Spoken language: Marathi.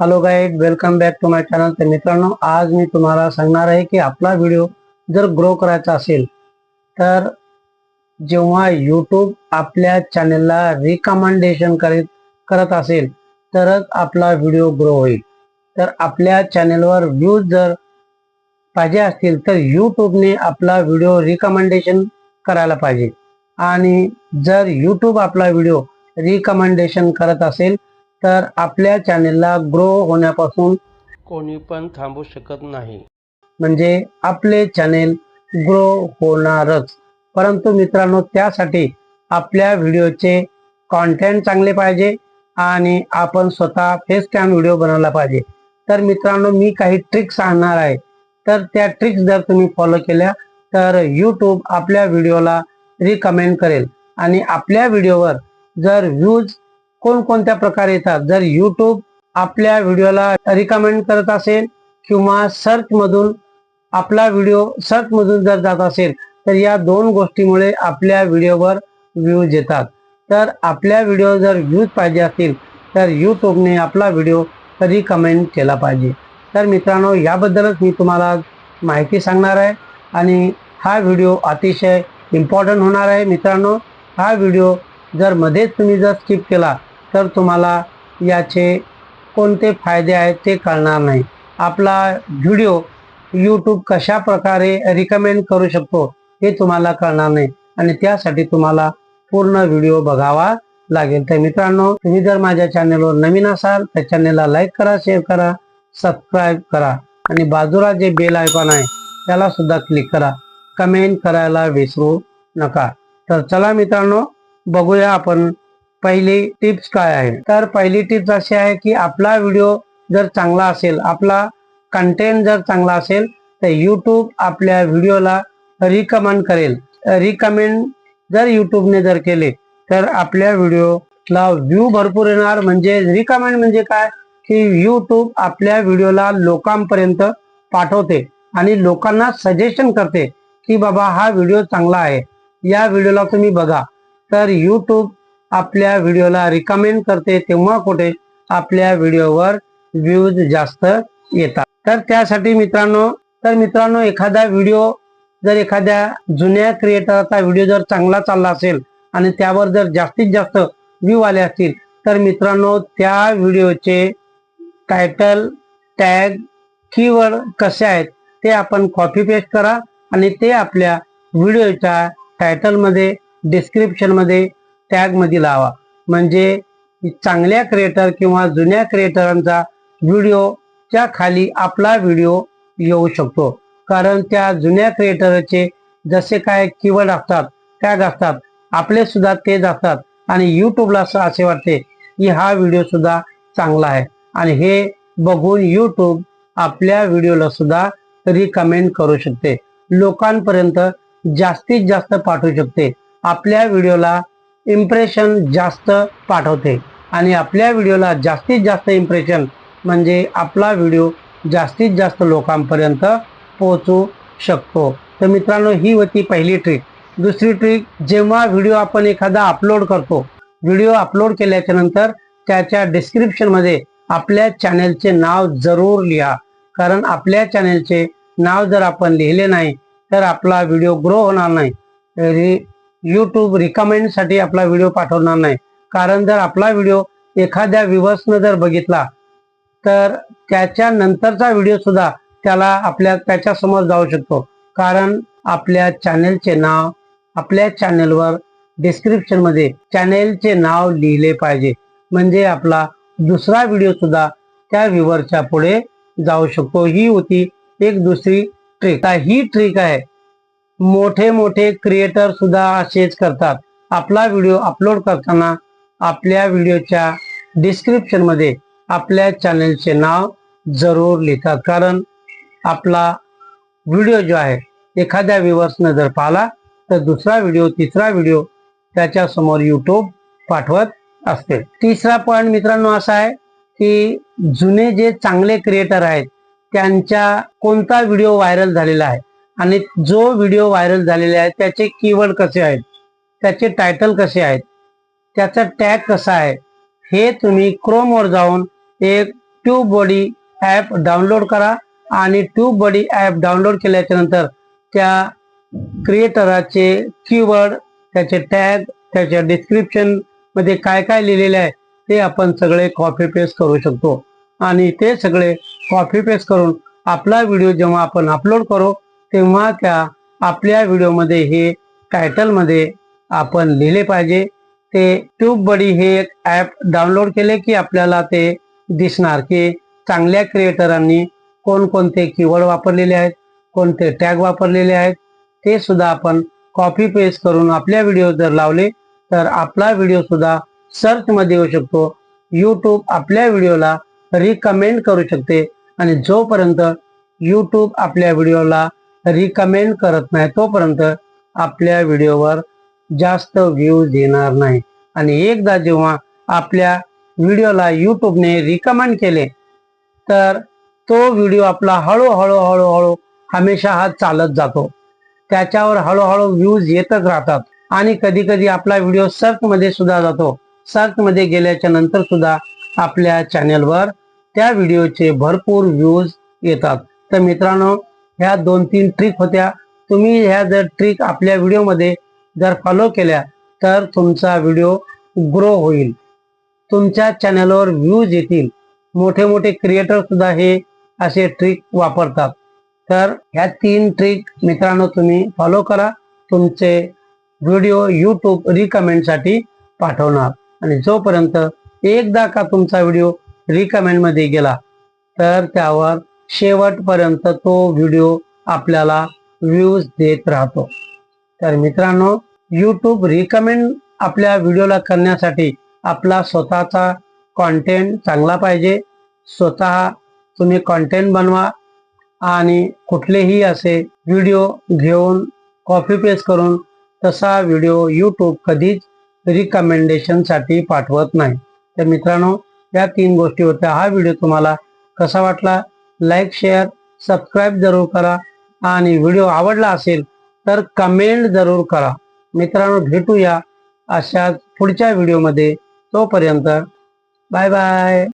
Hello guide welcome back to my channel तर मित्रांनो आज मी तुम्हाला सांगणार आहे की आपला व्हिडिओ जर ग्रो करायचा असेल तर जेव्हा यूट्यूब आपल्या चॅनेलला रिकमेंडेशन करीत करत असेल तरच आपला व्हिडिओ ग्रो होईल. तर आपल्या चॅनेलवर व्ह्यूज जर पाहिजे असतील तर यूट्यूबने आपला व्हिडिओ रिकमेंडेशन करायला पाहिजे. आणि जर यूट्यूब आपला व्हिडिओ रिकमेंडेशन करत असेल तर आपल्या चॅनेलला ग्रो होण्यापासून कोणी पण थांबू शकत नाही. म्हणजे आपले चॅनेल ग्रो होणारच. परंतु मित्रांनो त्यासाठी आपल्या व्हिडिओचे कॉन्टेंट चांगले पाहिजे आणि आपण स्वतः फेस कॅम व्हिडिओ बनवला पाहिजे. तर मित्रांनो मी काही ट्रिक्स सांगणार आहे. तर त्या ट्रिक्स जर तुम्ही फॉलो केल्या तर यूट्यूब आपल्या व्हिडिओला रिकमेंड करेल. आणि आपल्या व्हिडिओवर जर व्ह्यूज कोणकोणत्या प्रकारे येतात? जर यूट्यूब आपल्या व्हिडिओला रिकमेंड करत असेल किंवा सर्च मधून आपला व्हिडिओ सर्च मधून जर जात असेल तर या दोन गोष्टीमुळे आपल्या व्हिडिओवर व्ह्यूज येतात. तर आपल्या व्हिडिओ जर व्ह्यूज पाहिजे असतील तर यूट्यूबने आपला व्हिडिओ रिकमेंड केला पाहिजे. तर मित्रांनो याबद्दलच मी तुम्हाला माहिती सांगणार आहे आणि हा व्हिडिओ अतिशय इम्पॉर्टंट होणार आहे. मित्रांनो हा व्हिडिओ जर मध्येच तुम्ही जर स्किप केला तर तुम्हाला याचे कोणते फायदे आहेत ते कळणार नाही. आपला व्हिडिओ यूट्यूब कशा प्रकारे रिकमेंड करू शकतो हे तुम्हाला कळणार नाही. आणि त्यासाठी तुम्हाला पूर्ण व्हिडिओ बघावा लागेल. तर मित्रांनो तुम्ही जर माझ्या चॅनलवर नवीन असाल तर चॅनलला लाईक करा शेअर करा सबस्क्राईब करा. आणि बाजूला जे बेल आयकॉन आहे त्याला सुद्धा क्लिक करा. कमेंट करायला विसरू नका. तर चला मित्रांनो बघूया आपण पहिली टिप्स काय आहे? तर पहिली टिप्स अशी आहे की आपला व्हिडिओ जर चांगला असेल आपला कंटेंट जर चांगला असेल तर यूट्यूब आपल्या व्हिडिओला रिकमेंड करेल. रिकमेंड जर यूट्यूबने जर केले तर आपल्या व्हिडिओला व्ह्यू भरपूर येणार. म्हणजे रिकमेंड म्हणजे काय? की यूट्यूब आपल्या व्हिडिओला लोकांपर्यंत पाठवते आणि लोकांना सजेशन करते की बाबा हा व्हिडिओ चांगला आहे. या व्हिडिओला तुम्ही बघा. तर यूट्यूब आपल्या व्हिडिओला रिकमेंड करते तेव्हा कुठे आपल्या व्हिडिओवर व्ह्यूज जास्त येतात. तर त्यासाठी मित्रांनो तर मित्रांनो एखादा व्हिडिओ जर एखाद्या जुन्या क्रिएटरचा व्हिडिओ जर चांगला चालला असेल आणि त्यावर जर जास्तीत जास्त व्ह्यू आले असतील तर मित्रांनो त्या व्हिडिओचे टायटल टॅग कीवर्ड कसे आहेत ते आपण कॉपी पेस्ट करा आणि ते आपल्या व्हिडिओच्या टायटलमध्ये डिस्क्रिप्शनमध्ये टॅगमध्ये लावा. म्हणजे चांगल्या क्रिएटर किंवा जुन्या क्रिएटरांचा व्हिडिओच्या खाली आपला व्हिडिओ येऊ शकतो. कारण त्या जुन्या क्रिएटरचे जसे काय कीवर्ड असतात टॅग असतात आपले सुद्धा तेच असतात. आणि युट्यूबला असे वाटते की हा व्हिडिओ सुद्धा चांगला आहे. आणि हे बघून यूट्यूब आपल्या व्हिडिओला सुद्धा रिकमेंड करू शकते. लोकांपर्यंत जास्तीत जास्त पाठवू शकते. आपल्या व्हिडिओला इम्प्रेशन जास्त पाठवते. आणि आपल्या व्हिडिओला जास्तीत जास्त इम्प्रेशन म्हणजे आपला व्हिडिओ जास्तीत जास्त लोकांपर्यंत पोहोचू शकतो. तर मित्रांनो ही होती पहिली ट्रिक दुसरी ट्रिक जेव्हा व्हिडिओ आपण एखादा अपलोड करतो व्हिडिओ अपलोड केल्याच्यानंतर त्याच्या डिस्क्रिप्शनमध्ये आपल्या चॅनेलचे नाव जरूर लिहा. कारण आपल्या चॅनेलचे नाव जर आपण लिहिले नाही तर आपला व्हिडिओ ग्रो होणार नाही. यूट्यूब रिकमेंडसाठी आपला व्हिडिओ पाठवणार नाही. कारण जर आपला व्हिडिओ एखाद्या व्ह्युअर्सनं जर बघितला तर त्याच्या नंतरचा व्हिडिओ सुद्धा त्याला आपल्या त्याच्यासमोर जाऊ शकतो. कारण आपल्या चॅनेलचे नाव आपल्या चॅनेलवर डिस्क्रिप्शनमध्ये चॅनेलचे नाव लिहिले पाहिजे. म्हणजे आपला दुसरा व्हिडिओ सुद्धा त्या व्ह्युअरच्या पुढे जाऊ शकतो. ही होती एक दुसरी ट्रिक ही ट्रिक आहे. मोठे मोठे क्रिएटर सुद्धा असेच करतात. आपला व्हिडिओ अपलोड करताना आपल्या व्हिडिओच्या डिस्क्रिप्शनमध्ये आपल्या चॅनलचे नाव जरूर लिहितात कारण आपला व्हिडिओ जो आहे एखाद्या व्ह्युअर्सनं जर पाहिला तर दुसरा व्हिडिओ तिसरा व्हिडिओ त्याच्यासमोर यूट्यूब पाठवत असते. तिसरा पॉइंट मित्रांनो असा आहे की जुने जे चांगले क्रिएटर आहेत त्यांच्या कोणता व्हिडिओ व्हायरल झालेला आहे आणि जो व्हिडिओ व्हायरल झालेले आहे त्याचे कीवर्ड कसे आहेत त्याचे टायटल कसे आहेत त्याचा टॅग कसा आहे हे तुम्ही क्रोमवर जाऊन एक ट्यूब बॉडी ॲप डाउनलोड करा आणि ट्यूब बॉडी ॲप डाउनलोड केल्याच्यानंतर त्या क्रिएटराचे कीवर्ड त्याचे टॅग त्याच्या डिस्क्रिप्शनमध्ये काय काय लिहिलेले आहे ते आपण सगळे कॉपी पेस्ट करू शकतो. आणि ते सगळे कॉपी पेस्ट करून आपला व्हिडिओ जेव्हा आपण अपलोड करू तेव्हा त्या आपल्या व्हिडिओमध्ये हे टायटलमध्ये आपण लिहिले पाहिजे. ते ट्यूब बडी हे एक ॲप डाउनलोड केले की आपल्याला ते दिसणार की चांगल्या क्रिएटरांनी कोणकोणते कीवर्ड वापरलेले आहेत कोणते टॅग वापरलेले आहेत ते सुद्धा आपण कॉपी पेस्ट करून आपल्या व्हिडिओ जर लावले तर आपला व्हिडिओ सुद्धा सर्च मध्ये येऊ शकतो. यूट्यूब आपल्या व्हिडिओला रिकमेंड करू शकते आणि जोपर्यंत यूट्यूब आपल्या व्हिडिओला रिकमेंड करत नाही तोपर्यंत आपल्या व्हिडिओवर जास्त व्ह्यूज येणार नाही. आणि एकदा जेव्हा आपल्या व्हिडिओला यूट्यूबने रिकमेंड केले तर तो व्हिडिओ आपला हळूहळू हळूहळू हमेशा हा चालत जातो. त्याच्यावर हळूहळू व्ह्यूज येतच राहतात. आणि कधी कधी आपला व्हिडिओ सर्च मध्ये सुद्धा जातो. सर्च मध्ये गेल्याच्यानंतर सुद्धा आपल्या चॅनेलवर त्या व्हिडिओचे भरपूर व्ह्यूज येतात. तर मित्रांनो ह्या दोन तीन ट्रिक होत्या. तुम्ही ह्या जर ट्रिक आपल्या व्हिडिओमध्ये जर फॉलो केल्या तर तुमचा व्हिडिओ ग्रो होईल. तुमच्या चॅनलवर व्ह्यूज येतील. मोठे मोठे क्रिएटर सुद्धा हे असे ट्रिक वापरतात. तर ह्या तीन ट्रिक मित्रांनो तुम्ही फॉलो करा. तुमचे व्हिडिओ यूट्यूब रिकमेंडसाठी पाठवणार. आणि जोपर्यंत एकदा का तुमचा व्हिडिओ रिकमेंडमध्ये गेला तर त्यावर शेवटपर्यंत तो व्हिडिओ आपल्याला व्ह्यूज देत राहतो. तर मित्रांनो यूट्यूब रिकमेंड आपल्या व्हिडिओला करण्यासाठी आपला स्वतःचा कॉन्टेंट चांगला पाहिजे. स्वतः तुम्ही कॉन्टेंट बनवा आणि कुठलेही असे व्हिडिओ घेऊन कॉपी पेस्ट करून तसा व्हिडिओ यूट्यूब कधीच रिकमेंडेशनसाठी पाठवत नाही. तर मित्रांनो या तीन गोष्टी होत्या. हा व्हिडिओ तुम्हाला कसा वाटला? लाईक शेअर सबस्क्राईब जरूर करा. आणि व्हिडिओ आवडला असेल तर कमेंट जरूर करा. मित्रांनो भेटूया अशाच पुढच्या व्हिडिओमध्ये. तोपर्यंत बाय बाय.